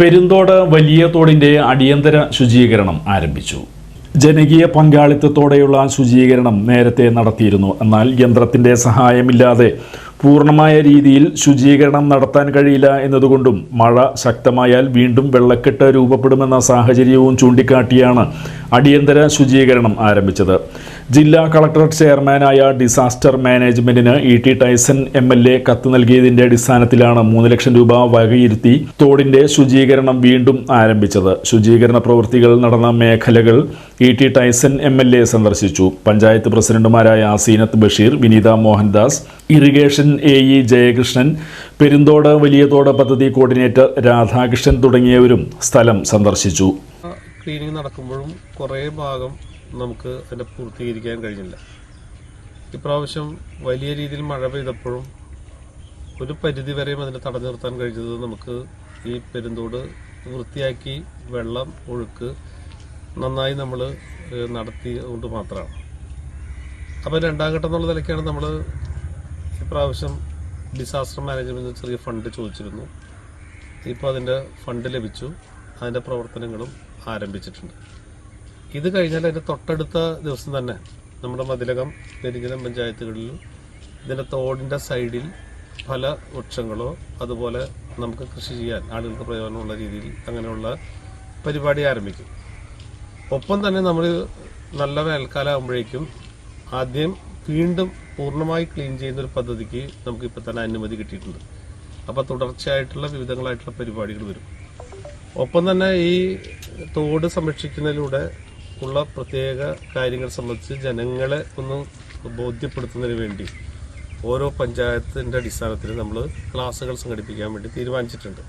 പെരുന്തോട് വലിയ തോടിന്റെ അടിയന്തര ശുചീകരണം ആരംഭിച്ചു. ജനകീയ പങ്കാളിത്തത്തോടെയുള്ള ശുചീകരണം നേരത്തെ നടത്തിയിരുന്നു. എന്നാൽ യന്ത്രത്തിന്റെ സഹായമില്ലാതെ പൂർണമായ രീതിയിൽ ശുചീകരണം നടത്താൻ കഴിയില്ല എന്നതുകൊണ്ടും മഴ ശക്തമായാൽ വീണ്ടും വെള്ളക്കെട്ട് രൂപപ്പെടുമെന്ന സാഹചര്യവും ചൂണ്ടിക്കാട്ടിയാണ് അടിയന്തര ശുചീകരണം ആരംഭിച്ചത്. ജില്ലാ കളക്ടർ ചെയർമാനായ ഡിസാസ്റ്റർ മാനേജ്മെന്റിന് E T Tyson M L A കത്ത് നൽകിയതിന്റെ അടിസ്ഥാനത്തിലാണ് മൂന്ന് ലക്ഷം രൂപ വകയിരുത്തി തോടിന്റെ ശുചീകരണം വീണ്ടും ആരംഭിച്ചത്. ശുചീകരണ പ്രവൃത്തികൾ നടന്ന മേഖലകൾ E T Tyson M L A സന്ദർശിച്ചു. പഞ്ചായത്ത് പ്രസിഡന്റുമാരായ Seenath Basheer Vineetha Mohandas irrigation A E Jayakrishnan Perunthodu Valiyathodu പദ്ധതി കോർഡിനേറ്റർ രാധാകൃഷ്ണൻ തുടങ്ങിയവരും സ്ഥലം സന്ദർശിച്ചു. ക്ലീനിങ് നടക്കുമ്പോഴും കുറേ ഭാഗം നമുക്ക് അതിനെ പൂർത്തീകരിക്കാൻ കഴിഞ്ഞില്ല. ഇപ്രാവശ്യം വലിയ രീതിയിൽ മഴ പെയ്തപ്പോഴും ഒരു പരിധി വരെയും അതിനെ തടഞ്ഞു നിർത്താൻ കഴിഞ്ഞത് നമുക്ക് ഈ പെരുന്തോട് വൃത്തിയാക്കി വെള്ളം ഒഴുക്ക് നന്നായി നമ്മൾ നടത്തിയതുകൊണ്ട് മാത്രമാണ്. അപ്പോൾ രണ്ടാം ഘട്ടം എന്നുള്ള നിലയ്ക്കാണ് നമ്മൾ ഇപ്രാവശ്യം ഡിസാസ്റ്റർ മാനേജ്മെന്റ് ചെറിയ ഫണ്ട് ചോദിച്ചിരുന്നു. ഇപ്പോൾ അതിന്റെ ഫണ്ട് ലഭിച്ചു. അതിന്റെ പ്രവർത്തനങ്ങളും ആരംഭിച്ചിട്ടുണ്ട്. ഇത് കഴിഞ്ഞാൽ അതിന്റെ തൊട്ടടുത്ത ദിവസം തന്നെ നമ്മുടെ മതിലകം പെരിഞ്ഞിലം പഞ്ചായത്തുകളിലും ഇതിന്റെ തോടിന്റെ സൈഡിൽ പല വൃക്ഷങ്ങളോ അതുപോലെ നമുക്ക് കൃഷി ചെയ്യാൻ ആളുകൾക്ക് പ്രയോജനമുള്ള രീതിയിൽ അങ്ങനെയുള്ള പരിപാടി ആരംഭിക്കും. ഒപ്പം തന്നെ നമ്മൾ നല്ല വേനൽക്കാലം ആകുമ്പോഴേക്കും ആദ്യം വീണ്ടും പൂർണമായി ക്ലീൻ ചെയ്യുന്ന ഒരു പദ്ധതിക്ക് നമുക്ക് ഇപ്പം തന്നെ അനുമതി കിട്ടിയിട്ടുണ്ട്. അപ്പോൾ തുടർച്ചയായിട്ടുള്ള വിവിധങ്ങളായിട്ടുള്ള പരിപാടികൾ വരും. ഒപ്പം തന്നെ ഈ തോട് സംരക്ഷിക്കുന്നതിലൂടെ ഉള്ള പ്രത്യേക കാര്യങ്ങൾ സംബന്ധിച്ച് ജനങ്ങളെ ഒന്ന് ബോധ്യപ്പെടുത്തുന്നതിന് വേണ്ടി ഓരോ പഞ്ചായത്തിന്റെ അടിസ്ഥാനത്തിൽ നമ്മൾ ക്ലാസ്സുകൾ സംഘടിപ്പിക്കാൻ വേണ്ടി തീരുമാനിച്ചിട്ടുണ്ട്.